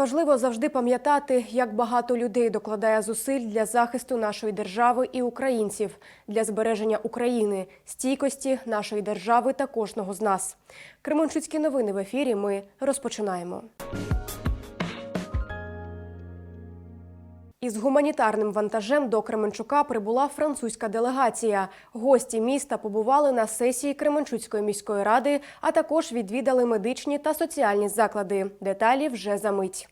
Важливо завжди пам'ятати, як багато людей докладає зусиль для захисту нашої держави і українців, для збереження України, стійкості нашої держави та кожного з нас. Кременчуцькі новини в ефірі. Ми розпочинаємо. Із гуманітарним вантажем до Кременчука прибула французька делегація. Гості міста побували на сесії Кременчуцької міської ради, а також відвідали медичні та соціальні заклади. Деталі вже за мить.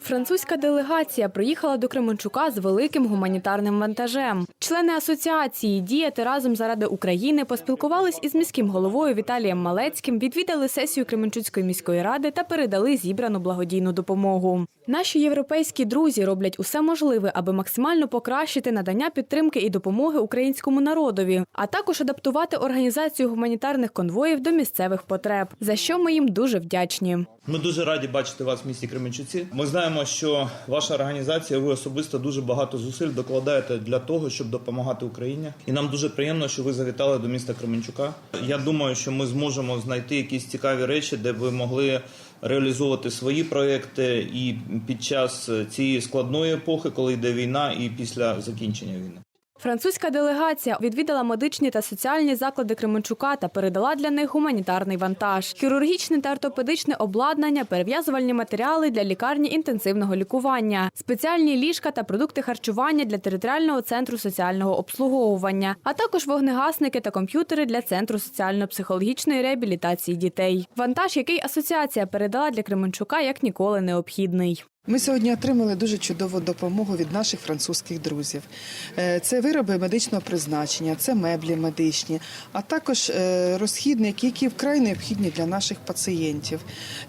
Французька делегація приїхала до Кременчука з великим гуманітарним вантажем. Члени асоціації Діяти разом заради України поспілкувались із міським головою Віталієм Малецьким, відвідали сесію Кременчуцької міської ради та передали зібрану благодійну допомогу. Наші європейські друзі роблять усе можливе, аби максимально покращити надання підтримки і допомоги українському народові, а також адаптувати організацію гуманітарних конвоїв до місцевих потреб, за що ми їм дуже вдячні. Ми дуже раді бачити вас в місті Кременчуці. Ми знаємо, що ваша організація, ви особисто дуже багато зусиль докладаєте для того, щоб допомагати Україні. І нам дуже приємно, що ви завітали до міста Кременчука. Я думаю, що ми зможемо знайти якісь цікаві речі, де ви могли реалізовувати свої проекти і під час цієї складної епохи, коли йде війна, і після закінчення війни. Французька делегація відвідала медичні та соціальні заклади Кременчука та передала для них гуманітарний вантаж, хірургічне та ортопедичне обладнання, перев'язувальні матеріали для лікарні інтенсивного лікування, спеціальні ліжка та продукти харчування для територіального центру соціального обслуговування, а також вогнегасники та комп'ютери для центру соціально-психологічної реабілітації дітей. Вантаж, який асоціація передала для Кременчука, як ніколи необхідний. Ми сьогодні отримали дуже чудову допомогу від наших французьких друзів. Е, Це вироби медичного призначення, це меблі медичні, а також е, розхідники, які вкрай необхідні для наших пацієнтів.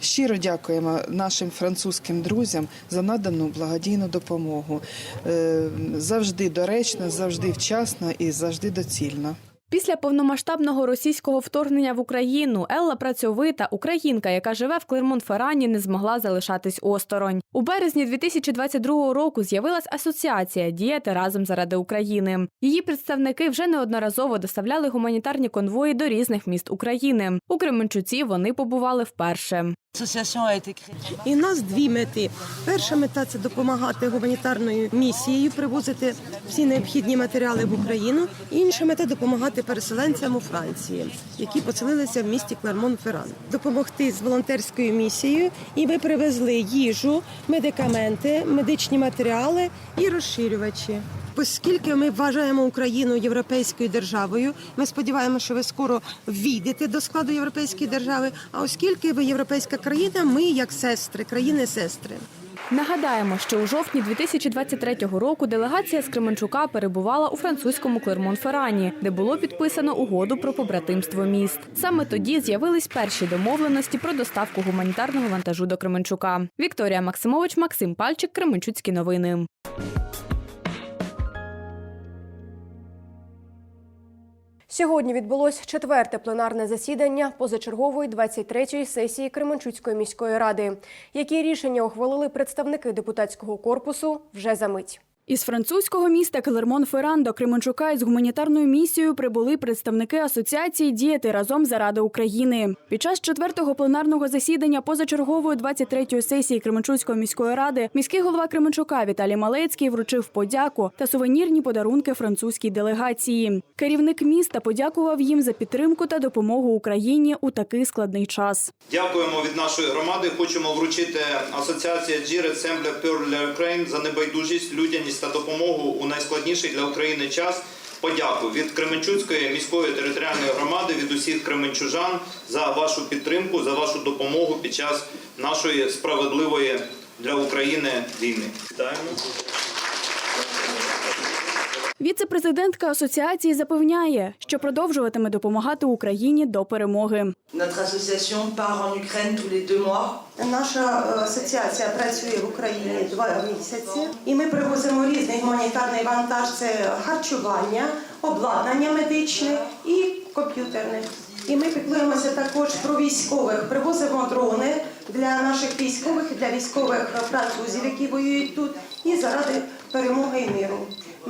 Щиро дякуємо нашим французьким друзям за надану благодійну допомогу. Е, Завжди доречно, завжди вчасно і завжди доцільно. Після повномасштабного російського вторгнення в Україну Елла працьовита українка, яка живе в Клермон-Феррані, не змогла залишатись осторонь. У березні 2022 року з'явилась асоціація Діяти разом заради України. Її представники вже неодноразово доставляли гуманітарні конвої до різних міст України. У Кременчуці вони побували вперше. І нас дві мети. Перша мета це допомагати гуманітарною місією, привозити всі необхідні матеріали в Україну. Інша мета допомагати переселенцям у Франції, які поселилися в місті Клермон-Ферран. Допомогти з волонтерською місією. І ми привезли їжу, медикаменти, медичні матеріали і розширювачі. Оскільки ми вважаємо Україну європейською державою, ми сподіваємося, що ви скоро війдете до складу європейської держави. А оскільки ви європейська країна, ми як сестри, країни-сестри. Нагадаємо, що у жовтні 2023 року делегація з Кременчука перебувала у французькому Клермон-Ферані, де було підписано угоду про побратимство міст. Саме тоді з'явились перші домовленості про доставку гуманітарного вантажу до Кременчука. Вікторія Максимович, Максим Пальчик, Кременчуцькі новини. Сьогодні відбулось четверте пленарне засідання позачергової 23-ї сесії Кременчуцької міської ради. Які рішення ухвалили представники депутатського корпусу вже за мить. Із французького міста Клермон-Ферран до Кременчука із гуманітарною місією прибули представники асоціації «Діяти разом заради України». Під час четвертого пленарного засідання позачергової 23-ї сесії Кременчуцької міської ради міський голова Кременчука Віталій Малецький вручив подяку та сувенірні подарунки французькій делегації. Керівник міста подякував їм за підтримку та допомогу Україні у такий складний час. Дякуємо від нашої громади. Хочемо вручити асоціація Джір Сембля Пюр Україн за небайдужість, людяність та допомогу у найскладніший для України час. Подяку від Кременчуцької міської територіальної громади, від усіх кременчужан за вашу підтримку, за вашу допомогу під час нашої справедливої для України війни. Вітаємо. Віце-президентка асоціації запевняє, що продовжуватиме допомагати Україні до перемоги. Наша е, асоціація працює в Україні два місяці, і ми привозимо різний гуманітарний вантаж: це харчування, обладнання медичне і комп'ютерне. І ми піклуємося також про військових. Привозимо дрони для наших військових, для військових французів, які воюють тут, і заради перемоги і миру.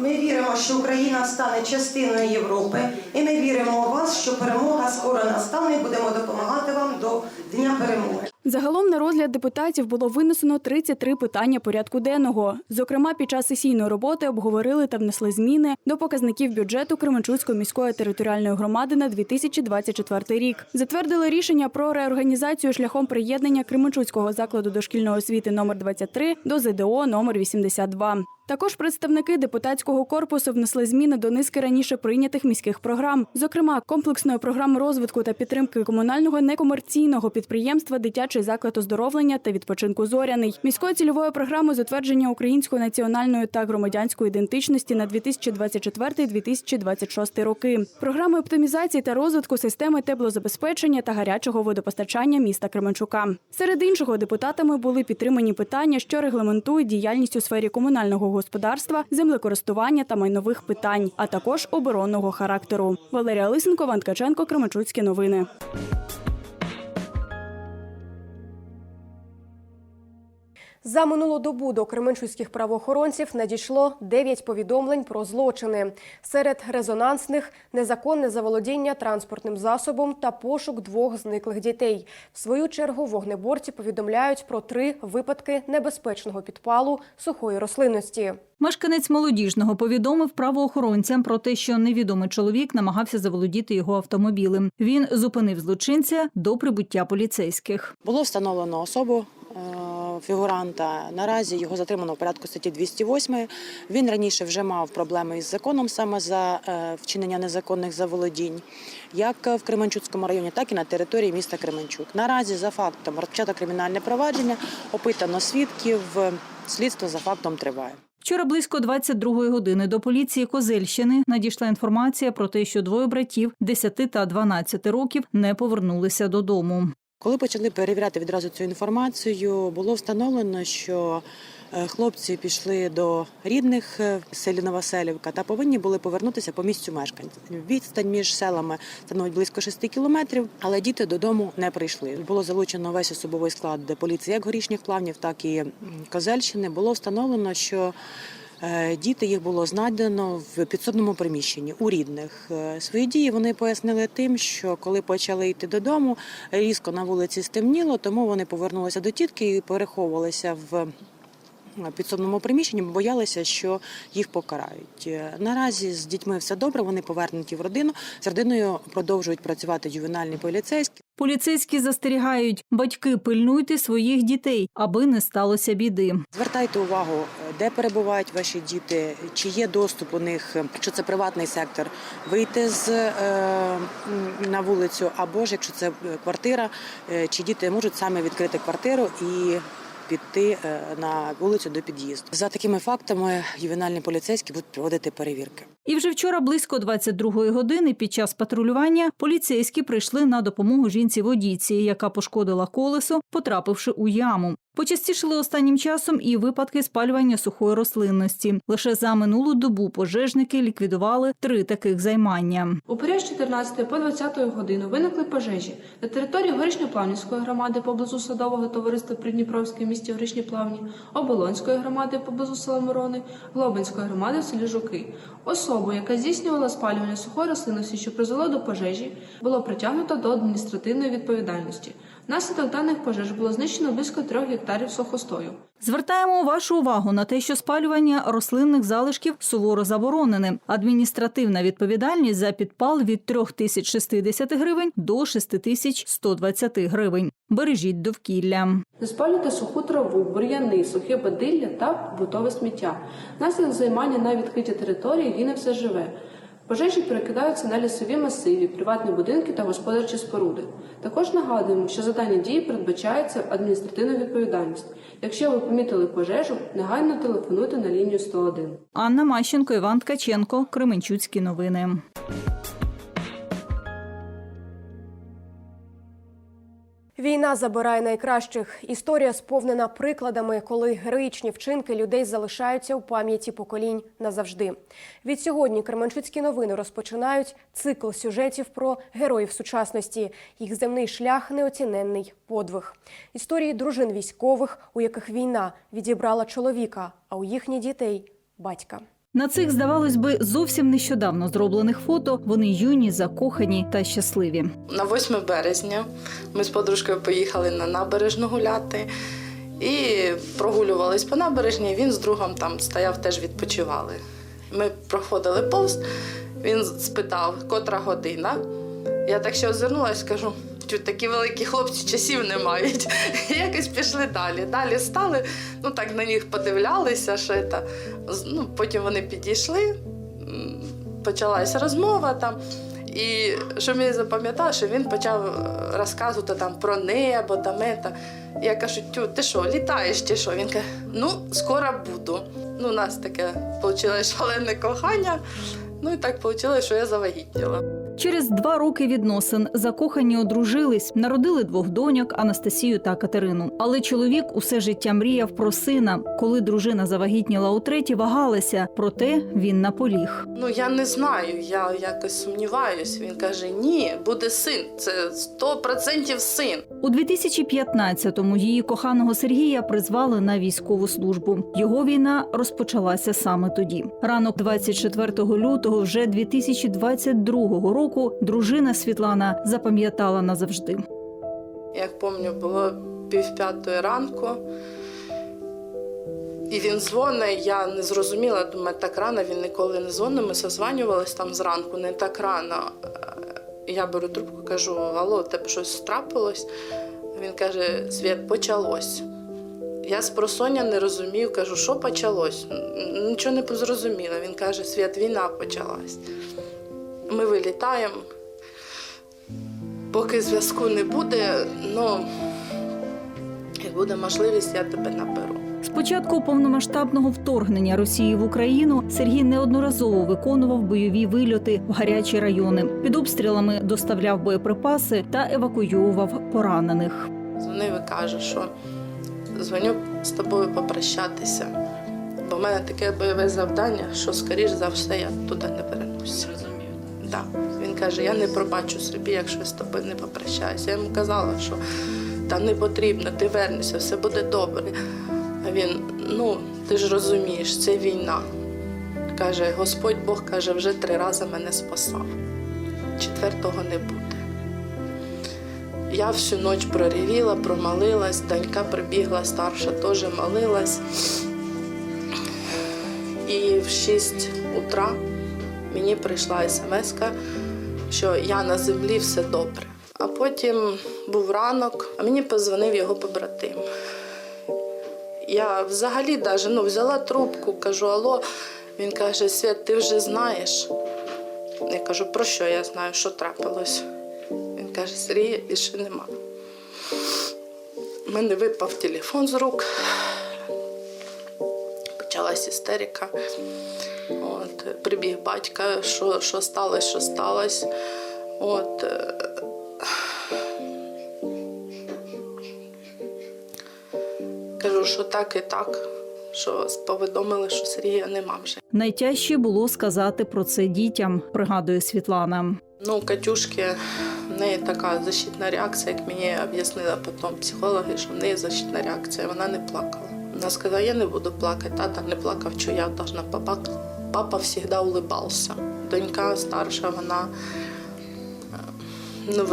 Ми віримо, що Україна стане частиною Європи, і ми віримо у вас, що перемога скоро настане. і Будемо допомагати вам до Дня перемоги. Загалом на розгляд депутатів було винесено 33 питання порядку денного. Зокрема, під час сесійної роботи обговорили та внесли зміни до показників бюджету Кременчуцької міської територіальної громади на 2024 рік. Затвердили рішення про реорганізацію шляхом приєднання Кременчуцького закладу дошкільної освіти номер 23 до ЗДО номер 82. Також представники депутатського корпусу внесли зміни до низки раніше прийнятих міських програм, зокрема комплексної програми розвитку та підтримки комунального некомерційного підприємства Дитячий заклад оздоровлення та відпочинку зоряний, міської цільової програми з утвердження української національної та громадянської ідентичності на 2024-2026 роки, програми оптимізації та розвитку системи теплозабезпечення та гарячого водопостачання міста Кременчука. Серед іншого депутатами були підтримані питання, що регламентують діяльність у сфері комунального господарства, землекористування та майнових питань, а також оборонного характеру. Валерія Лисенко, Ван Ткаченко, Кременчуцькі новини. За минулу добу до кременчуцьких правоохоронців надійшло 9 повідомлень про злочини. Серед резонансних незаконне заволодіння транспортним засобом та пошук двох зниклих дітей. В свою чергу вогнеборці повідомляють про три випадки небезпечного підпалу сухої рослинності. Мешканець молодіжного повідомив правоохоронцям про те, що невідомий чоловік намагався заволодіти його автомобілем. Він зупинив злочинця до прибуття поліцейських. Було встановлено особу фігуранта. Наразі його затримано в порядку статті 208. Він раніше вже мав проблеми із законом саме за е, вчинення незаконних заволодінь, як в Кременчуцькому районі, так і на території міста Кременчук. Наразі за фактом розпочато кримінальне провадження, опитано свідків. Слідство за фактом триває. Вчора близько 22-ї години до поліції Козельщини надійшла інформація про те, що двоє братів 10 та 12 років не повернулися додому. Коли почали перевіряти відразу цю інформацію, було встановлено, що е, хлопці пішли до рідних е, в селі Новоселівка та повинні були повернутися по місцю мешкання. Відстань між селами становить близько 6 кілометрів, але діти додому не прийшли. Було залучено весь особовий склад поліції, як горішніх плавнів, так і Козельщини. Було встановлено, що Діти їх було знайдено в підсобному приміщенні у рідних. Е, Свої дії вони пояснили тим, що коли почали йти додому, різко на вулиці стемніло, тому вони повернулися до тітки і переховувалися в підсобному приміщенні, бо боялися, що їх покарають. Е, Наразі з дітьми все добре. Вони повернуті в родину. З родиною продовжують працювати ювенальні поліцейські. Поліцейські застерігають, батьки пильнуйте своїх дітей, аби не сталося біди. Звертайте увагу, де перебувають ваші діти, чи є доступ у них, якщо це приватний сектор, вийти з е, на вулицю, або ж якщо це е, квартира, е, чи діти можуть саме відкрити квартиру і піти е, на вулицю до під'їзду. За такими фактами ювенальні поліцейські будуть проводити перевірки. І вже вчора близько 22-ї години під час патрулювання поліцейські прийшли на допомогу жінці водійці, яка пошкодила колесо, потрапивши у яму. Почастішили останнім часом і випадки спалювання сухої рослинності. Лише за минулу добу пожежники ліквідували три таких займання. У період з 14 по 20 годину виникли пожежі на території Горішньоплавнівської громади поблизу садового товариства Придніпровське місті Горішні Плавні, Оболонської громади поблизу села Мирони, Глобинської громади в селі Жуки. Особу, яка здійснювала спалювання сухої рослинності, що призвело до пожежі, було притягнуто до адміністративної відповідальності. Внаслідок даних пожеж було знищено близько трьох гектарів сухостою. Звертаємо вашу увагу на те, що спалювання рослинних залишків суворо заборонене. Адміністративна відповідальність за підпал від 3060 гривень до 6120 гривень. Бережіть довкілля. Не спалюйте суху траву, бур'яни, сухе бадилля та побутове сміття. Внаслідок займання на відкритій території гине все живе. Пожежі перекидаються на лісові масиві, приватні будинки та господарчі споруди. Також нагадуємо, що за дані дії передбачається адміністративна відповідальність. Якщо ви помітили пожежу, негайно телефонуйте на лінію 101. Анна Мащенко, Іван Ткаченко, Кременчуцькі новини. Війна забирає найкращих. Історія сповнена прикладами, коли героїчні вчинки людей залишаються у пам'яті поколінь назавжди. Від сьогодні Кременчуцькі новини розпочинають цикл сюжетів про героїв сучасності. Їх земний шлях неоціненний подвиг. Історії дружин військових, у яких війна відібрала чоловіка, а у їхніх дітей батька. На цих, здавалось би, зовсім нещодавно зроблених фото вони юні, закохані та щасливі. На 8 березня ми з подружкою поїхали на набережну гуляти і прогулювались по набережні. Він з другом там стояв, теж відпочивали. Ми проходили повз, він спитав, котра година. Я так ще озирнулась, кажу, «Тю, такі великі хлопці часів не мають. Якось пішли далі. Далі стали, ну так на них подивлялися, що це. Ну, потім вони підійшли, почалася розмова там. І що мені запам'ятало, що він почав е, розказувати там про небо, там ета. Я кажу, тю, ти що, літаєш чи що? Він каже, ну, скоро буду. Ну, у нас таке вийшло шалене кохання. Ну і так вийшло, що я завагітніла. Через два роки відносин закохані одружились, народили двох доньок Анастасію та Катерину. Але чоловік усе життя мріяв про сина. Коли дружина завагітніла утретє, вагалася, проте він наполіг. Ну я не знаю, я якось сумніваюсь. Він каже: ні, буде син, це 100% син. У 2015-му її коханого Сергія призвали на військову службу. Його війна розпочалася саме тоді. Ранок 24 лютого, вже 2022 року, дружина Світлана запам'ятала назавжди. Як пам'ятаю, було пів п'ятої ранку. І він дзвонить, я не зрозуміла, думаю, так рано він ніколи не дзвонив. Ми созванювалися там зранку, не так рано. Е, Я беру трубку, кажу: Алло, тебе щось трапилось? Він каже: Світ, почалось. Я з просоння не розумію, кажу, що почалось? Нічого не зрозуміла. Він каже, Світ, війна почалась. Ми вилітаємо. Поки зв'язку не буде, ну як буде можливість, я тебе наберу. З початку повномасштабного вторгнення Росії в Україну Сергій неодноразово виконував бойові вильоти в гарячі райони. Під обстрілами доставляв боєприпаси та евакуював поранених. Дзвонив і каже, що дзвоню з тобою попрощатися. Бо в мене таке бойове завдання, що, скоріш за все, я туди не вернуся. Да. Він каже, я не пробачу собі, якщо з тобою не попрощаюся. Я йому казала, що та не потрібно, ти вернешся, все буде добре. А він, ну, ти ж розумієш, це війна. Каже, Господь Бог каже, вже три рази мене спасав. Четвертого не буде. Я всю ніч проревіла, промолилась, донька прибігла, старша теж молилась. І в 6 утра мені прийшла смс, що я на землі все добре. А потім був ранок, а мені позвонив його побратим. Я взагалі даже, ну, взяла трубку, кажу, алло. Він каже, Свят, ти вже знаєш. Я кажу, про що я знаю, що трапилось. Він каже, Сергія більше нема. У мене випав телефон з рук. Почалась істерика. От, прибіг батька, що, що сталося, що сталося. От, е, кажу, що так і так, що повідомили, що Сергія нема вже. Найтяжче було сказати про це дітям, пригадує Світлана. Ну, Катюшки в неї така защитна реакція, як мені об'яснила потім психологи, що в неї защитна реакція, вона не плакала. Вона сказала, я не буду плакати, тата не плакав, що я должна плакати. Папа завжди улыбався. Донька старша, вона ну,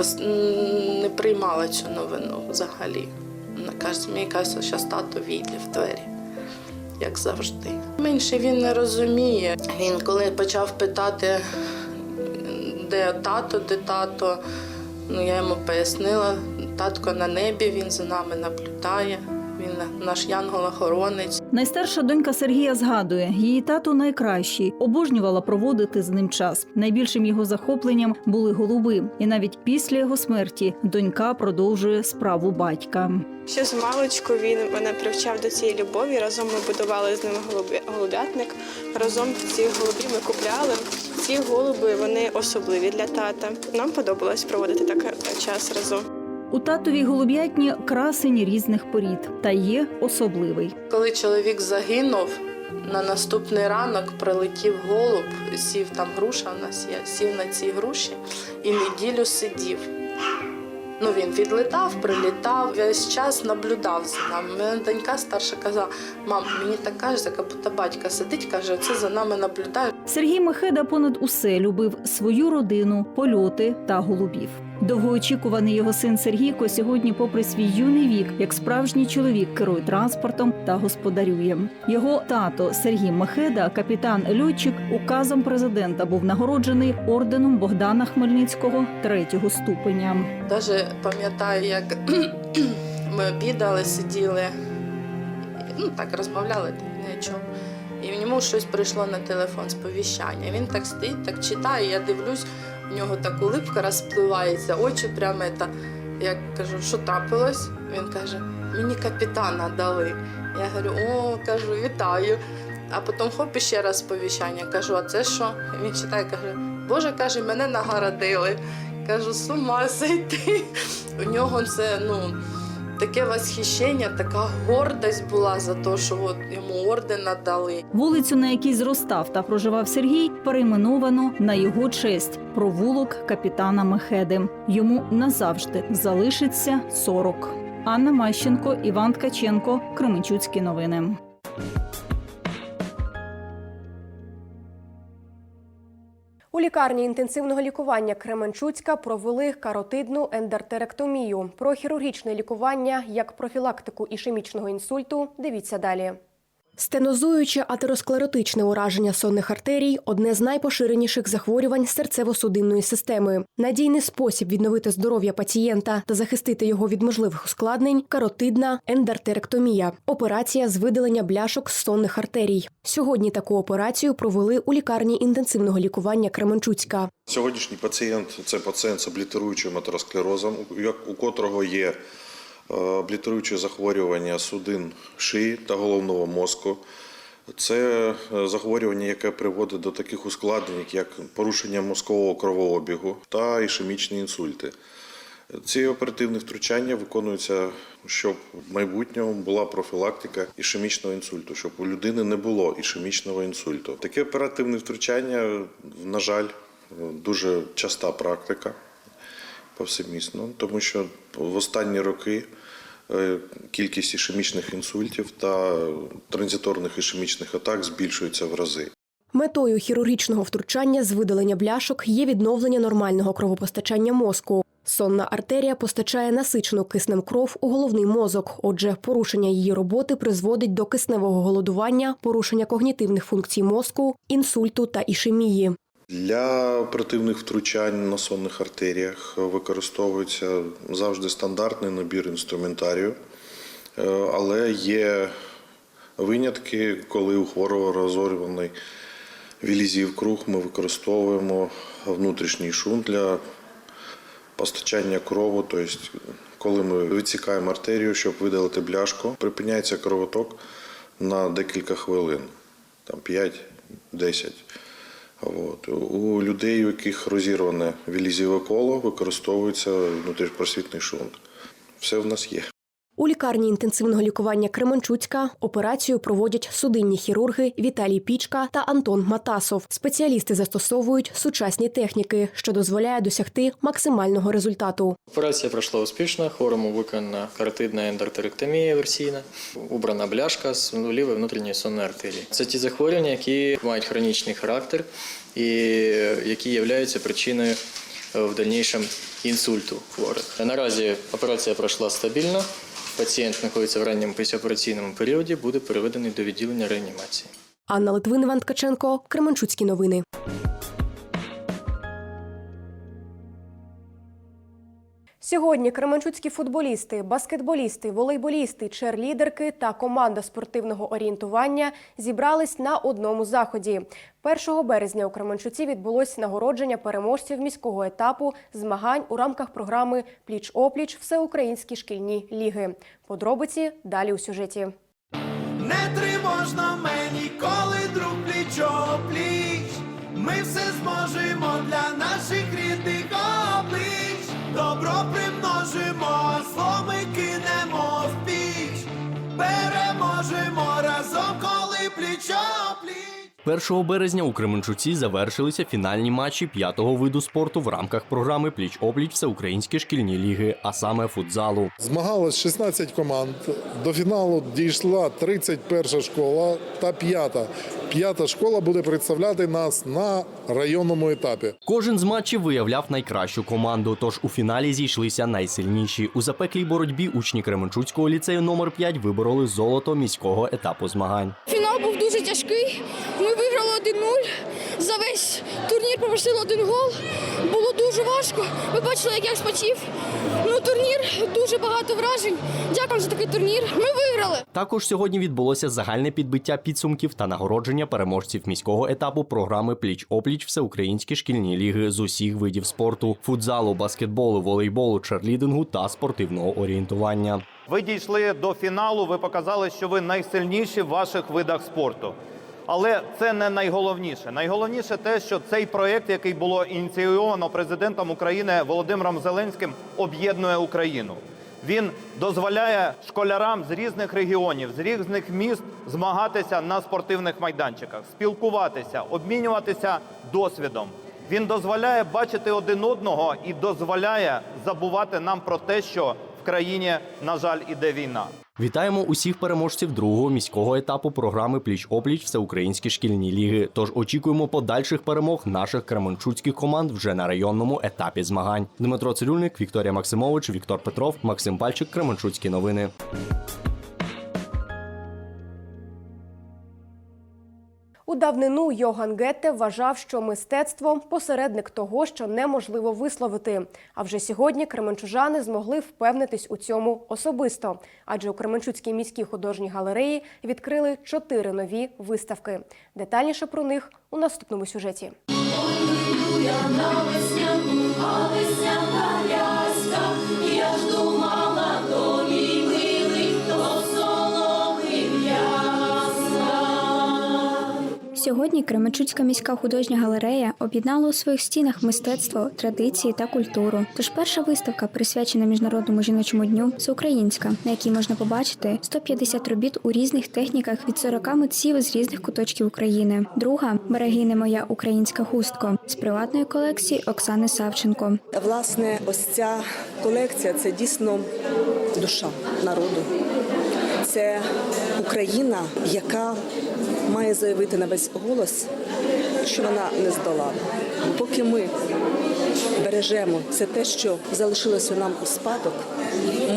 не приймала цю новину взагалі. Мені каже, що тато війде в двері, як завжди. Менше він не розуміє. Він коли почав питати, де тато, де тато. Ну, я йому пояснила, татко на небі, він за нами наблюдає, він наш янгол-охоронець. Найстарша донька Сергія згадує, її тато найкращий, обожнювала проводити з ним час. Найбільшим його захопленням були голуби, і навіть після його смерті донька продовжує справу батька. Ще з маличку він мене привчав до цієї любові. Разом ми будували з ними голубі- голубятник. Разом ці голубі ми купляли. Ці голуби вони особливі для тата. Нам подобалось проводити так час разом. У татовій голуб'ятні красень різних порід, та є особливий. Коли чоловік загинув, на наступний ранок прилетів голуб, сів там груша у нас є, сів на цій груші і неділю сидів. Ну він відлітав, прилітав, весь час наблюдав за нами. Мене донька старша казала: мам, мені так кажеться, як будто батька сидить, каже, це за нами наблюдає. Сергій Мехеда понад усе любив свою родину, польоти та голубів. Довгоочікуваний його син Сергійко сьогодні, попри свій юний вік, як справжній чоловік, керує транспортом та господарює. Його тато Сергій Мехеда, капітан льотчик, указом президента був нагороджений орденом Богдана Хмельницького третього ступеня. Даже пам'ятаю, як ми обідали, сиділи, ну так розмовляли так ні о чому. І в ньому щось прийшло на телефон сповіщання. Він так стоїть, так читає, я дивлюсь, у нього так улипка розпливається, очі прямо. Та, я кажу, що трапилось? Він каже, мені капітана дали. Я говорю, о, кажу, вітаю. А потім хоп, іще раз сповіщання. Кажу, а це що? Він читає, каже, Боже, каже, мене нагородили. Кажу, з ума зайти. У нього це ну, таке восхищення, така гордость була за те, що от йому орден надали. Вулицю, на якій зростав та проживав Сергій, перейменовано на його честь провулок капітана Мехеди. Йому назавжди залишиться 40. Анна Мащенко, Іван Ткаченко, Кременчуцькі новини. У лікарні інтенсивного лікування Кременчуцька провели каротидну ендертеректомію. Про хірургічне лікування як профілактику ішемічного інсульту дивіться далі. Стенозуюче атеросклеротичне ураження сонних артерій одне з найпоширеніших захворювань серцево-судинної системи. Надійний спосіб відновити здоров'я пацієнта та захистити його від можливих ускладнень каротидна ендертеректомія операція з видалення бляшок з сонних артерій. Сьогодні таку операцію провели у лікарні інтенсивного лікування Кременчуцька. Сьогоднішній пацієнт це пацієнт з облітеруючим атеросклерозом, у котрого є е, захворювання судин шиї та головного мозку. Це е, захворювання, яке приводить до таких ускладнень, як порушення мозкового кровообігу та ішемічні інсульти. Ці оперативні втручання виконуються, щоб в майбутньому була профілактика ішемічного інсульту, щоб у людини не було ішемічного інсульту. Таке оперативне втручання, на жаль, дуже часта практика повсемісно, тому що в останні роки кількість ішемічних інсультів та транзиторних ішемічних атак збільшується в рази. Метою хірургічного втручання з видалення бляшок є відновлення нормального кровопостачання мозку. Сонна артерія постачає насичену киснем кров у головний мозок. Отже, порушення її роботи призводить до кисневого голодування, порушення когнітивних функцій мозку, інсульту та ішемії. Для оперативних втручань на сонних артеріях використовується завжди стандартний набір інструментарію, Е, але є винятки, коли у хворого розорваний вілізів круг, ми використовуємо внутрішній шунт для постачання крову. Тобто, коли ми висікаємо артерію, щоб видалити бляшку, припиняється кровоток на декілька хвилин, там 5-10. От. У людей, у яких розірване вілізіве коло, використовується внутрішньопросвітний шунт. Все в нас є. У лікарні інтенсивного лікування Кременчуцька операцію проводять судинні хірурги Віталій Пічка та Антон Матасов. Спеціалісти застосовують сучасні техніки, що дозволяє досягти максимального результату. Операція пройшла успішно, хворому виконана каротидна ендортеректомія версійна, убрана бляшка з лівої внутрішньої сонної артерії. Це ті захворювання, які мають хронічний характер і які являються причиною е, в дальнішому інсульту хворих. Наразі операція пройшла стабільно. Пацієнт знаходиться в ранньому післяопераційному періоді, буде переведений до відділення реанімації. Анна Литвин, Іван Ткаченко, Кременчуцькі новини. Сьогодні кременчуцькі футболісти, баскетболісти, волейболісти, черлідерки та команда спортивного орієнтування зібрались на одному заході. 1 березня у Кременчуці відбулось нагородження переможців міського етапу змагань у рамках програми Пліч-опліч Всеукраїнські шкільні ліги. Подробиці далі у сюжеті. Не тривожно мені, коли друг пліч пліч. Ми все зможемо для наших. Добро примножимо, зло ми кинемо в піч. Переможемо разом, коли пліч. 1 березня у Кременчуці завершилися фінальні матчі п'ятого виду спорту в рамках програми Пліч-опліч Всеукраїнські шкільні ліги, а саме футзалу. Змагалось 16 команд. До фіналу дійшла 31 школа та п'ята. П'ята школа буде представляти нас на районному етапі. Кожен з матчів виявляв найкращу команду. Тож у фіналі зійшлися найсильніші. У запеклій боротьбі учні Кременчуцького ліцею номер 5 вибороли золото міського етапу змагань. Фінал був дуже тяжкий. Ми виграли 1-0. За весь турнір попросили один гол. Було дуже важко. Ви бачили, як я спочив. Ну, турнір дуже багато вражень. Дякую за такий турнір. Ми виграли. Також сьогодні відбулося загальне підбиття підсумків та нагородження переможців міського етапу програми Пліч-опліч Всеукраїнські шкільні ліги з усіх видів спорту: футзалу, баскетболу, волейболу, черлідингу та спортивного орієнтування. Ви дійшли до фіналу, ви показали, що ви найсильніші в ваших видах спорту. Але це не найголовніше. Найголовніше те, що цей проєкт, який було ініційовано президентом України Володимиром Зеленським, об'єднує Україну. Він дозволяє школярам з різних регіонів, з різних міст змагатися на спортивних майданчиках, спілкуватися, обмінюватися досвідом. Він дозволяє бачити один одного і дозволяє забувати нам про те, що країні, на жаль, іде війна. Вітаємо усіх переможців другого міського етапу програми Пліч-опліч Всеукраїнські шкільні ліги. Тож очікуємо подальших перемог наших кременчуцьких команд вже на районному етапі змагань. Дмитро Цирюльник, Вікторія Максимович, Віктор Петров, Максим Пальчик, Кременчуцькі новини. У давнину Йоган Гетте вважав, що мистецтво посередник того, що неможливо висловити. А вже сьогодні кременчужани змогли впевнитись у цьому особисто, адже у Кременчуцькій міській художній галереї відкрили чотири нові виставки. Детальніше про них у наступному сюжеті. Я Сьогодні Кременчуцька міська художня галерея об'єднала у своїх стінах мистецтво, традиції та культуру. Тож перша виставка, присвячена міжнародному жіночому дню, всеукраїнська, на якій можна побачити 150 робіт у різних техніках від 40 митців з різних куточків України. Друга берегине моя українська хустко з приватної колекції Оксани Савченко. Власне, ось ця колекція це дійсно душа народу. Це Україна, яка має заявити на весь голос, що вона не здолана. Поки ми бережемо все те, що залишилося нам у спадок,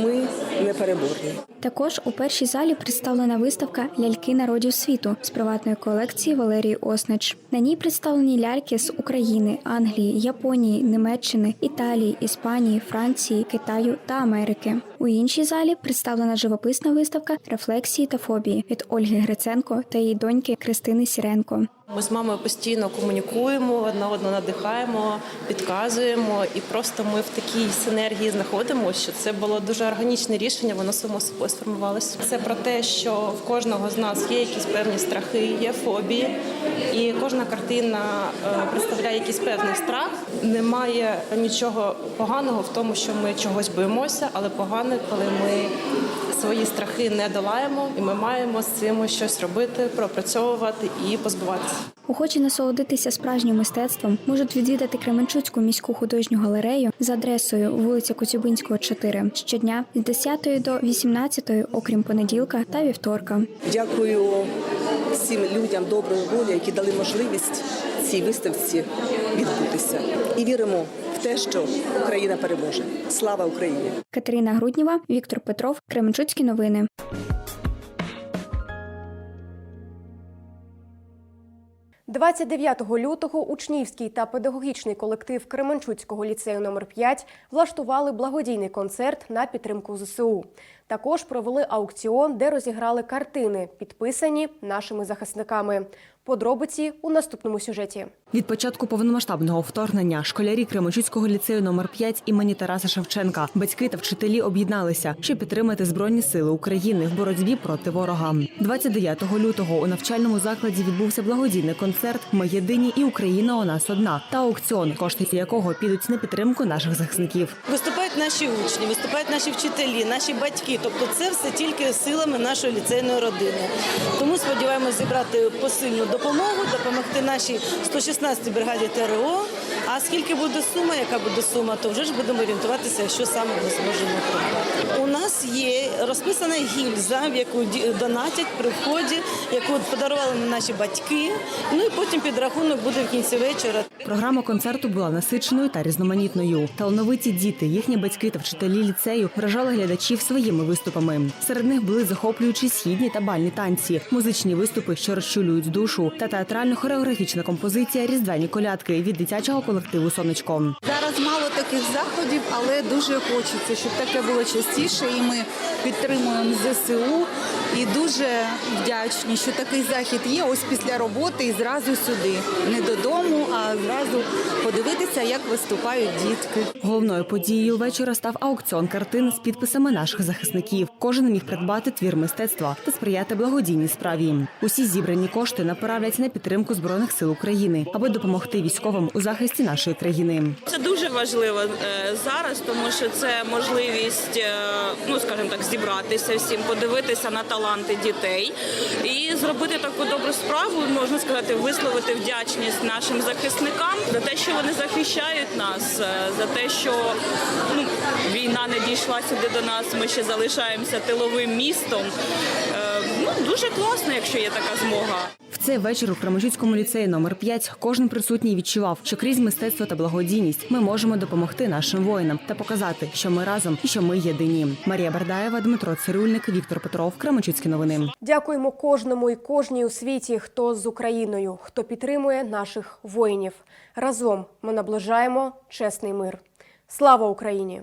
ми непереборні. Також у першій залі представлена виставка Ляльки народів світу з приватної колекції Валерії Оснич. На ній представлені ляльки з України, Англії, Японії, Німеччини, Італії, Іспанії, Франції, Китаю та Америки. У іншій залі представлена живописна виставка Рефлексії та фобії від Ольги Гриценко та її доньки Кристини Сіренко. Ми з мамою постійно комунікуємо, одна одну надихаємо, підказуємо, і просто ми в такій синергії знаходимося, що це було дуже органічне рішення, воно само собою сформувалося. Це про те, що в кожного з нас є якісь певні страхи, є фобії, і кожна картина е, представляє якийсь певний страх. Немає нічого поганого в тому, що ми чогось боїмося, але погане, коли ми свої страхи не долаємо, і ми маємо з цим щось робити, пропрацьовувати і позбуватися. Охочі насолодитися справжнім мистецтвом можуть відвідати Кременчуцьку міську художню галерею за адресою вулиця Коцюбинського, 4 щодня з 10 до 18, окрім понеділка та вівторка. Дякую всім людям доброї волі, які дали можливість цій виставці відбутися. І віримо те, що Україна переможе. Слава Україні! Катерина Грудніва, Віктор Петров, Кременчуцькі новини. – 29 лютого учнівський та педагогічний колектив Кременчуцького ліцею номер 5 влаштували благодійний концерт на підтримку ЗСУ. Також провели аукціон, де розіграли картини, підписані нашими захисниками. Подробиці у наступному сюжеті. Від початку повномасштабного вторгнення школярі Кременчуцького ліцею номер 5 імені Тараса Шевченка, батьки та вчителі об'єдналися, щоб підтримати збройні сили України в боротьбі проти ворога. 29 лютого у навчальному закладі відбувся благодійний концерт Ми єдині і Україна у нас одна та аукціон, кошти якого підуть на підтримку наших захисників. Виступають виступають наші учні, виступають наші вчителі, наші батьки. Тобто це все тільки силами нашої ліцейної родини. Тому сподіваємося зібрати посильну допомогу, допомогти нашій 116-й бригаді ТРО. А скільки буде сума, яка буде сума, то вже ж будемо орієнтуватися, що саме ми зможемо придбати. У нас є розписана гільза, в яку донатять при вході, яку подарували наші батьки. Ну і потім підрахунок буде в кінці вечора. Програма концерту була насиченою та різноманітною. Талановиті діти, їхні батьки та вчителі ліцею вражали глядачів своїми виступами. Серед них були захоплюючі східні та бальні танці, музичні виступи, що розчулюють душу, та театрально-хореографічна композиція Різдвяні колядки від дитячого колективу Сонечко. Зараз мало таких заходів, але дуже хочеться, щоб таке було частіше. І ми підтримуємо ЗСУ. І дуже вдячні, що такий захід є ось після роботи і зразу сюди. Не додому, а зразу подивитися, як виступають дітки. Головною подією вечора став аукціон картин з підписами наших захисників. Кожен міг придбати твір мистецтва та сприяти благодійній справі. Усі зібрані кошти направлять на підтримку збройних сил України, аби допомогти військовим у захисті нашої країни. Це дуже важливо е, зараз, тому що це можливість, е, ну скажімо так, зібратися всім, подивитися на таланти дітей і зробити таку добру справу, можна сказати, висловити вдячність нашим захисникам за те, що вони захищають нас, е, за те, що ну, війна не дійшла сюди до нас. Ми ще залишаємося тиловим містом. Ну дуже класно, якщо є така змога. В цей вечір у Кременчуцькому ліцеї номер 5 кожен присутній відчував, що крізь мистецтво та благодійність ми можемо допомогти нашим воїнам та показати, що ми разом і що ми єдині. Марія Бардаєва, Дмитро Цирюльник, Віктор Петров, Кременчуцькі новини. Дякуємо кожному і кожній у світі, хто з Україною, хто підтримує наших воїнів. Разом ми наближаємо чесний мир. Слава Україні!